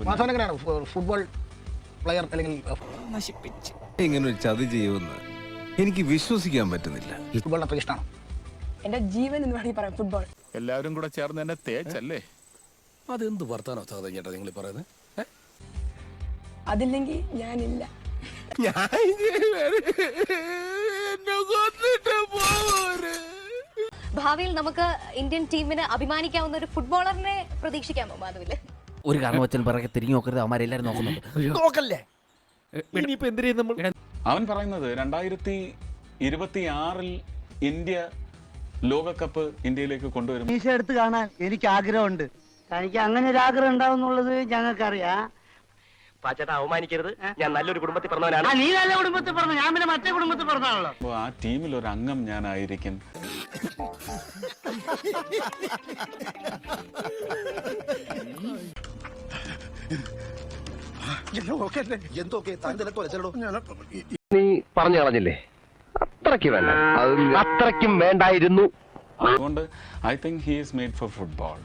വാസവൻ എങ്ങനെയാണ് ഫു- football player അല്ലെങ്കിൽ ഇങ്ങനെ ഒരു ചതി ചെയ്യുമെന്ന് എനിക്ക് വിശ്വസിക്കാൻ പറ്റുന്നില്ല. ഫുട്ബോളിന് അത്ര ഇഷ്ടമാണ് എന്റെ ജീവൻ എന്ന് വേണമെങ്കിൽ പറയാം ഫുട്ബോൾ. എല്ലാവരും കൂടെ ചേർന്ന് എന്നെ തേച്ചല്ലേ? അതെന്ത് വർത്താനോ ചേട്ടാ നിങ്ങൾ പറയുന്നത്? അതില്ലെങ്കിൽ ഞാനില്ല. ഭാവിയിൽ നമുക്ക് ഇന്ത്യൻ ടീമിന് അഭിമാനിക്കാവുന്ന ഒരു ഫുട്ബോളറിനെ പ്രതീക്ഷിക്കാമോ മാധവിൽ? ഒരു കാരണവച്ചാലും പിറകെ തിരിഞ്ഞു നോക്കരുത്. അവന്മാരെല്ലാരും നോക്കുന്നുണ്ട്. നോക്കല്ലേ? ഇനിയിപ്പോ എന്തിനാ നമ്മൾ? അവൻ പറയുന്നത് രണ്ടായിരത്തി ഇരുപത്തി ആറിൽ ഇന്ത്യ ലോകകപ്പ് ഇന്ത്യയിലേക്ക് കൊണ്ടുവരും. മീശ എടുത്ത് കാണാൻ എനിക്ക് ആഗ്രഹമുണ്ട്. തനിക്ക് അങ്ങനെ ഒരു ആഗ്രഹം ഉണ്ടാവുന്നുള്ളത് ഞങ്ങൾക്കറിയാം. പാച്ചേട്ടാ അവമാനിക്കരുത്. ഞാൻ നല്ലൊരു കുടുംബത്തിൽ പറഞ്ഞവനാണ് നീ നല്ല കുടുംബത്തിൽ പറഞ്ഞു ഞാൻ പിന്നെ മറ്റേ കുടുംബത്തിൽ പറഞ്ഞാണല്ലോ ആ ടീമിൽ ഒരു അംഗം ഞാനായിരിക്കും. നീ പറഞ്ഞു കളഞ്ഞില്ലേ? അത്രയ്ക്ക് വേണ്ട. അത്രയ്ക്കും വേണ്ടായിരുന്നു. അതുകൊണ്ട് I think he is made for football